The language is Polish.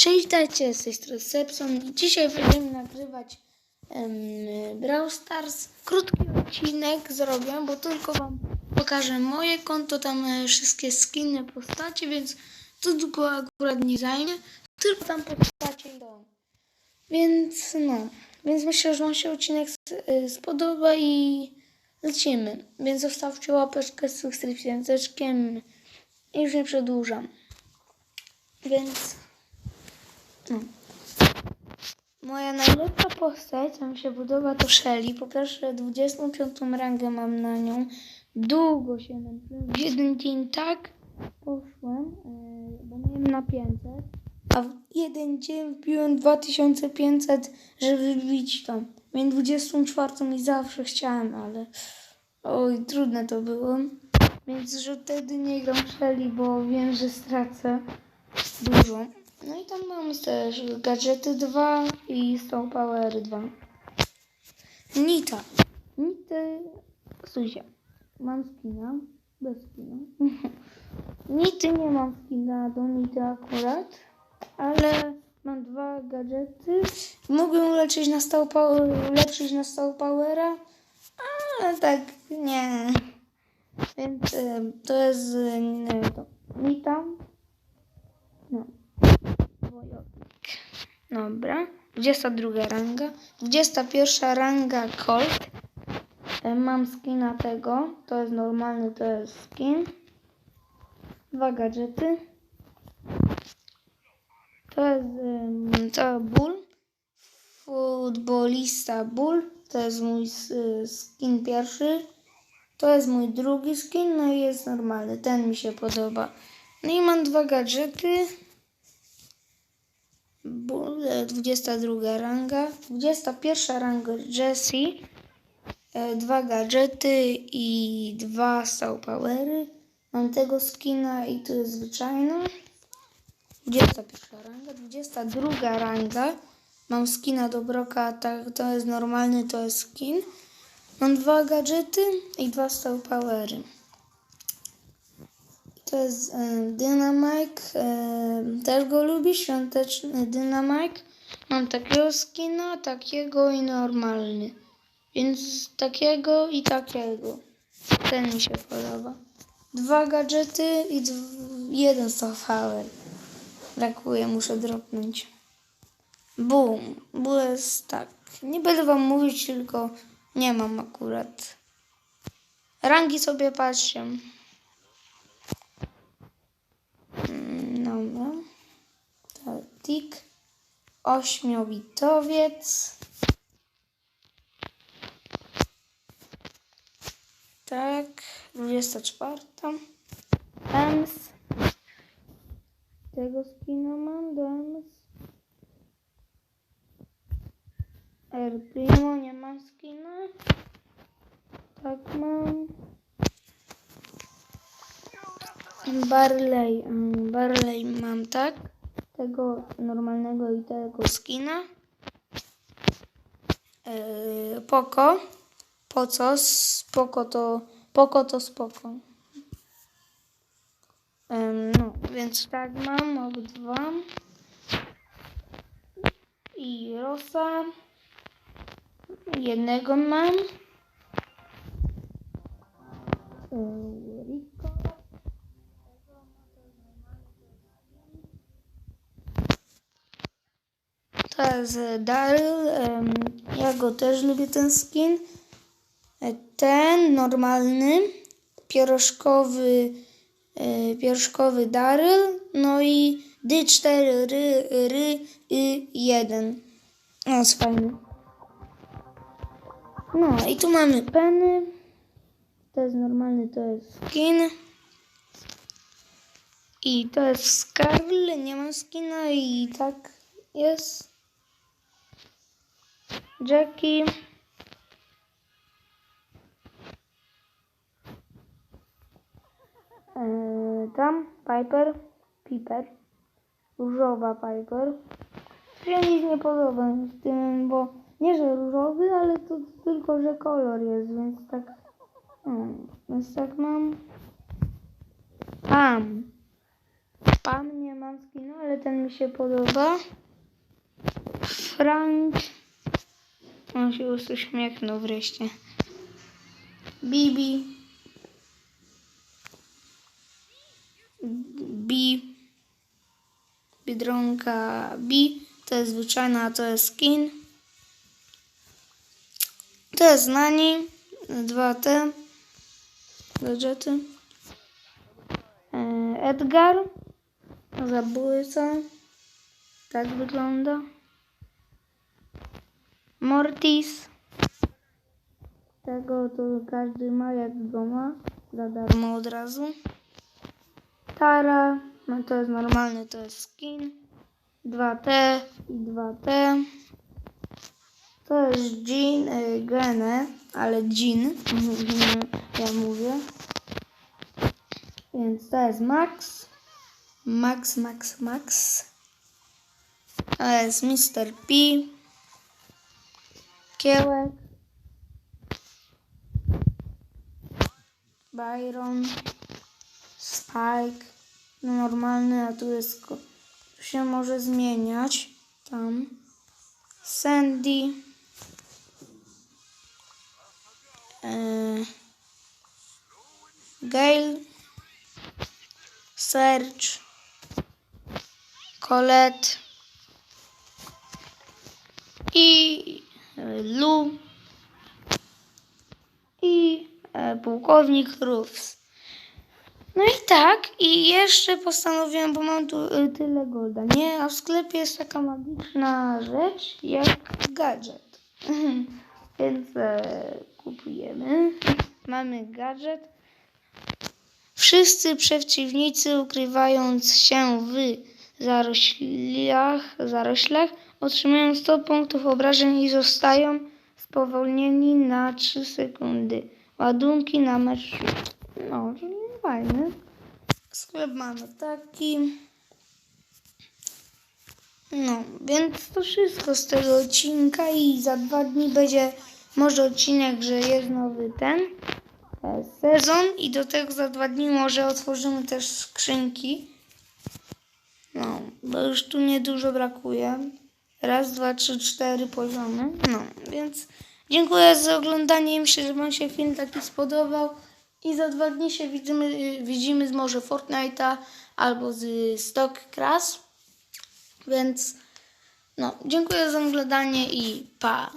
Cześć, dajcie, z tej strony Sepson dzisiaj będziemy nagrywać em, Brawl Stars. Krótki odcinek zrobię, bo tylko wam pokażę moje konto, tam e, wszystkie skiny, postacie, więc to długo akurat nie zajmie, tylko tam postacie i to. Więc no, więc myślę, że wam się odcinek e, spodoba i lecimy. Więc zostawcie łapeczkę zeczkiem i już nie przedłużam. Więc Moja najlepsza postać, mi się podoba, to Shelly. Po pierwsze, 25 rangę mam na nią. Długo się męczyłem. W jeden dzień tak poszłem, yy, bo miałem na 500, a w jeden dzień wbiłem 2500, żeby wbić to. Miałem 24 i zawsze chciałem, ale oj, trudne to było. Więc że wtedy nie gram Shelly, bo wiem, że stracę dużo. No i tam mam też gadżety 2 i Stone Power 2. Nita. Nity. Suzia. Mam skina. Bez skina. Nity nie mam skina do Nity akurat. Ale mam dwa gadżety. Mogę uleczyć na Stone Power, na Stone Powera. Ale tak nie. Więc y, to jest y, nie to Nita. No. Wojownik. Dobra. 22 ranga. 21 ranga Colt. E, Mam skina tego. To jest normalny, to jest skin. Dwa gadżety. To jest to Bull. Futbolista Bull. To jest mój skin pierwszy. To jest mój drugi skin, no i jest normalny. Ten mi się podoba. No i mam dwa gadżety. Bu- e, 22 ranga. 21 ranga Jessie. E, Dwa gadżety i dwa Star Powery. Mam tego skina i tu jest zwyczajna. 21 ranga. 22 ranga. Mam skina do Broka, tak, to jest normalny, to jest skin. Mam dwa gadżety i dwa Star Powery. To jest e, Dynamite. E, też go lubię. Świąteczny Dynamite. Mam takiego skina, takiego i normalny. Więc takiego i takiego. Ten mi się podoba. Dwa gadżety i jeden software. Brakuje, muszę dropnąć. Boom. Bo jest tak. Nie będę wam mówić, tylko nie mam akurat. Rangi sobie patrzcie. Dobra. Tik. Ośmiobitowiec. Tak. 24. Ems. Tego skina mam do Ems. R Primo nie mam skina. Tak mam. Barley. mm, Barley mam tak. Tego normalnego i tego skina. Yy, Poko. Po co? Spoko to. Poko to spoko. Ym, no, więc tak mam obydwa. I Rosa. Jednego mam. Yy, Rico. E, Daryl. Ja go też lubię ten skin. E, Ten normalny, pierożkowy, e, pierożkowy Daryl. No i D4, ry, ry, y, 1. No, jest fajny. No i tu mamy Penny. To jest normalny, to jest skin. I to jest Skarl, nie mam skina i tak jest. Jackie. Eee, tam Piper, Piper, różowa Piper. Się nic nie podoba z tym, bo nie, że różowy, ale to tylko, że kolor jest, więc tak, no, więc tak mam. Tam. Pan nie mam skinu, ale ten mi się podoba. Frank. On się uśmiechnął wreszcie. Bibi. Bi. Biedronka Bi. To jest zwyczajna, to jest skin. To jest Nani. Dwa te. Gadżety. E, Edgar. Zabójca. Tak wygląda. Mortis. Tego to każdy ma jak go ma. Za darmo od razu. Tara. No to jest normalny, to jest skin. 2T i 2T. To jest Jean, y, Gene, ale Jean, ja mówię. Więc to jest Max. Max, Max, Max. To jest Mr. P. Kiełek. Byron. Spike. No normalny, a tu jest... się może zmieniać. Tam. Sandy. Eee, Gale. Serge. Colette. I Lu. I e, pułkownik Ruffs. No i tak, i jeszcze postanowiłem, bo mam tu y, tyle golda, nie? A w sklepie jest taka magiczna rzecz jak gadżet. Więc e, kupujemy. Mamy gadżet. Wszyscy przeciwnicy ukrywając się w zaroślach, zaroślach otrzymują 100 punktów obrażeń i zostają spowolnieni na 3 sekundy. Ładunki na mecz. No, fajny. Sklep mamy taki. No, więc to wszystko z tego odcinka i za dwa dni będzie może odcinek, że jest nowy ten e, sezon i do tego za dwa dni może otworzymy też skrzynki. No, bo już tu niedużo brakuje. Raz, dwa, trzy, cztery poziomy. No, więc dziękuję za oglądanie myślę, że Wam się film taki spodobał. I za dwa dni się widzimy, widzimy z może Fortnite'a albo z Stock Crash. Więc no, dziękuję za oglądanie i pa!